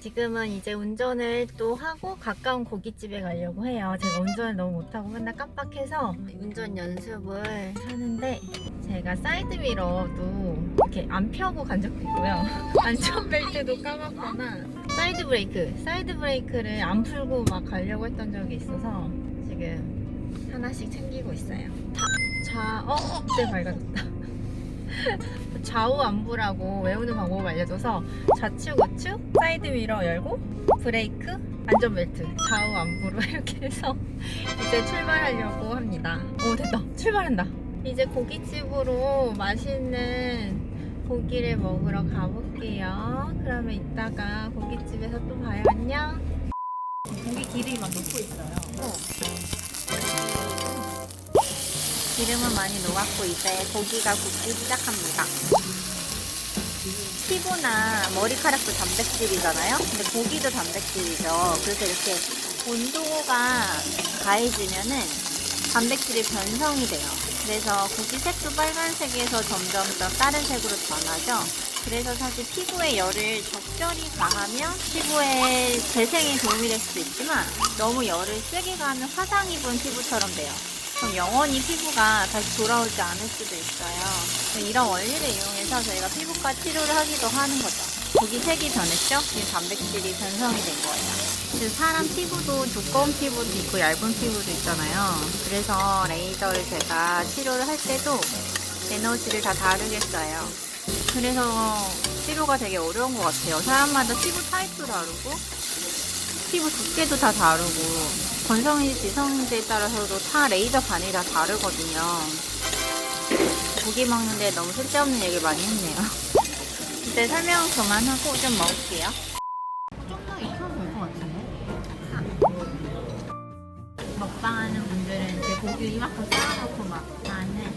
지금은 이제 운전을 또 하고 가까운 고깃집에 가려고 해요. 제가 운전을 너무 못하고 맨날 깜빡해서 운전 연습을 하는데 제가 사이드미러도 이렇게 안 펴고 간 적도 있고요. 안전벨트도 까먹거나 사이드 브레이크, 사이드 브레이크를 안 풀고 막 가려고 했던 적이 있어서 지금 하나씩 챙기고 있어요. 자, 자 어, 어, 네 밝아졌다. 좌우 안부라고 외우는 방법을 알려줘서 좌측 우측 사이드 미러 열고 브레이크 안전벨트 좌우 안부로 이렇게 해서 이제 출발하려고 합니다. 오 됐다. 출발한다. 이제 고깃집으로 맛있는 고기를 먹으러 가볼게요. 그러면 이따가 고깃집에서 또 봐요. 안녕. 고기 기름이 막 녹고 있어요 기름은 많이 녹았고 이제 고기가 굽기 시작합니다. 피부나 머리카락도 단백질이잖아요. 근데 고기도 단백질이죠. 그래서 이렇게 온도가 가해지면은 단백질이 변성이 돼요. 그래서 고기 색도 빨간색에서 점점 더 다른 색으로 변하죠. 그래서 사실 피부에 열을 적절히 가하면 피부에 재생에 도움이 될 수도 있지만 너무 열을 세게 가하면 화상 입은 피부처럼 돼요. 그럼 영원히 피부가 다시 돌아오지 않을 수도 있어요. 이런 원리를 이용해서 저희가 피부과 치료를 하기도 하는 거죠. 고기 색이 변했죠? 지금 단백질이 변성이 된 거예요. 그래서 사람 피부도 두꺼운 피부도 있고 얇은 피부도 있잖아요. 그래서 레이저를 제가 치료를 할 때도 에너지를 다 다르게 써요. 그래서 치료가 되게 어려운 것 같아요. 사람마다 피부 타입도 다르고 피부 두께도 다 다르고 건성인지 지성인지에 따라서도 다 레이저 반이 다 다르거든요. 고기 먹는데 너무 쓸데없는 얘기를 많이 했네요. 이제 설명 그만하고 좀 먹을게요. 좀더 익혀도 될 것 같은데? 먹방하는 분들은 이제 고기를 이만큼 쌓아놓고 막 하는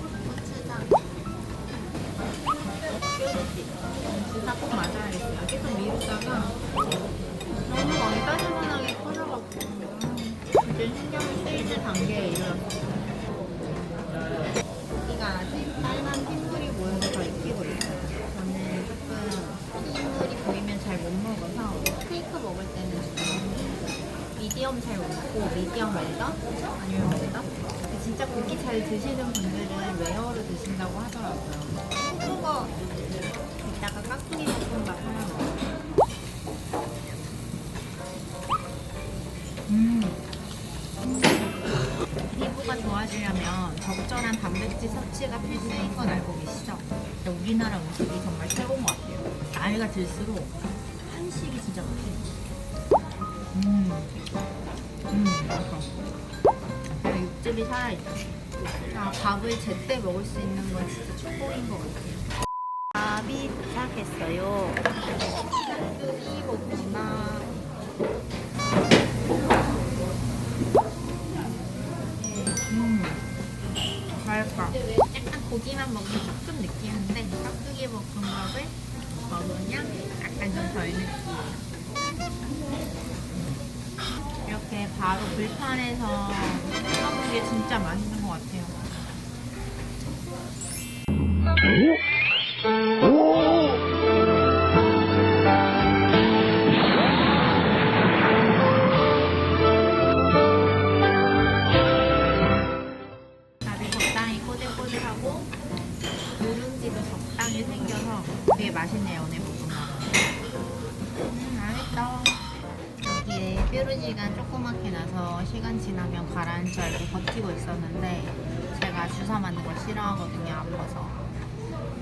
미디엄 잘 먹고 미디엄 아니면 웰더 근데 진짜 고기 잘 드시는 분들은 웨어로 드신다고 하더라고요. 후보가 이따가 깍두기 볶음밥 하나 먹어요. 음. 피부가 좋아지려면 적절한 단백질 섭취가 필수인 건 알고 계시죠? 우리나라 음식이 정말 최고인 것 같아요. 나이가 들수록 한식이 진짜 맛있어요. 음, 음, 맛있어. 육즙이 살아있죠. 아, 밥을 제때 먹을 수 있는 건 진짜 축복인 것 같아요. 밥이 도착했어요. 볶음밥. 음, 맛있다. 약간 고기만 먹으면 조금 느끼한데 깍두기 볶음밥을 먹으면 약간 좀 덜 느끼해요. 이렇게 바로 불판에서 해먹는 게 진짜 맛있는 것 같아요. 뾰루지가 조그맣게 나서 시간 지나면 가라앉을 줄 알고 버티고 있었는데 제가 주사 맞는 걸 싫어하거든요 아파서.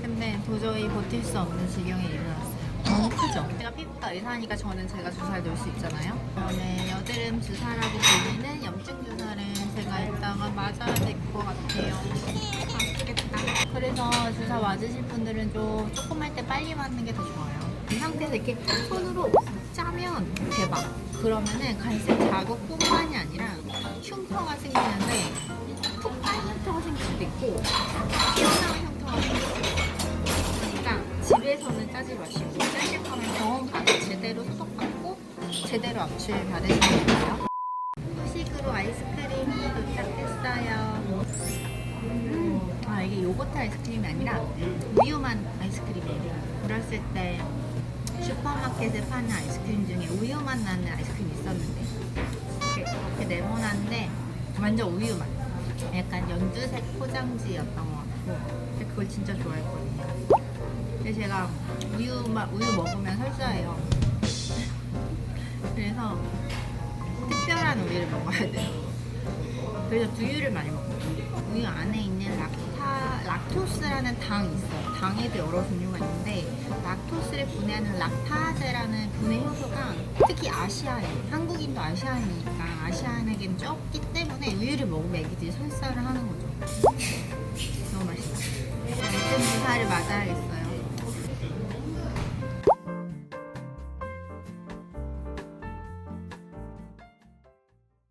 근데 도저히 버틸 수 없는 지경에 이르렀어요. 너무 크죠? 제가 피부과 의사니까 저는 제가 주사를 놓을 수 있잖아요. 저는 여드름 주사라고 불리는 염증 주사를 제가 이따가 맞아야 될 것 같아요. 아프겠다. 그래서 주사 맞으실 분들은 좀 조금 할 때 빨리 맞는 게 더 좋아요. 이 상태에서 이렇게 손으로 짜면 대박. 그러면은 갈색 자국뿐만이 아니라 흉터가 생기는데 푹 빠진 흉터가 생길 수도 있고 튀어나온 흉터가 생길 수도 있고 그러니까 집에서는 짜지 마시고 짤 거면 병원 가서 제대로 소독받고 제대로 압출 받으시면 돼요. 후식으로 아이스크림이 도착했어요. 음, 아 이게 요거트 아이스크림이 아니라 우유만 아이스크림이에요. 어렸을 때 슈퍼마켓에 파는 아이스크림 중에 우유 맛 나는 아이스크림이 있었는데 이렇게, 이렇게 네모난데 완전 우유 맛. 약간 연두색 포장지였던 것 같고 근데 그걸 진짜 좋아했거든요. 그래서 제가 우유 맛 우유 먹으면 설사해요. 그래서 특별한 우유를 먹어야 돼요. 그래서 두유를 많이 먹어요. 우유 안에 있는 락타, 락토스라는 당이 있어요. 당에도 여러 종류가 있는데 락토스를 분해하는 락타제라는 분해 효소가 특히 아시아인, 한국인도 아시아인이니까 아시아인에게는 적기 때문에 우유를 먹으면 애기들이 설사를 하는 거죠. 너무 맛있다. 이제 주사를 맞아야겠어요.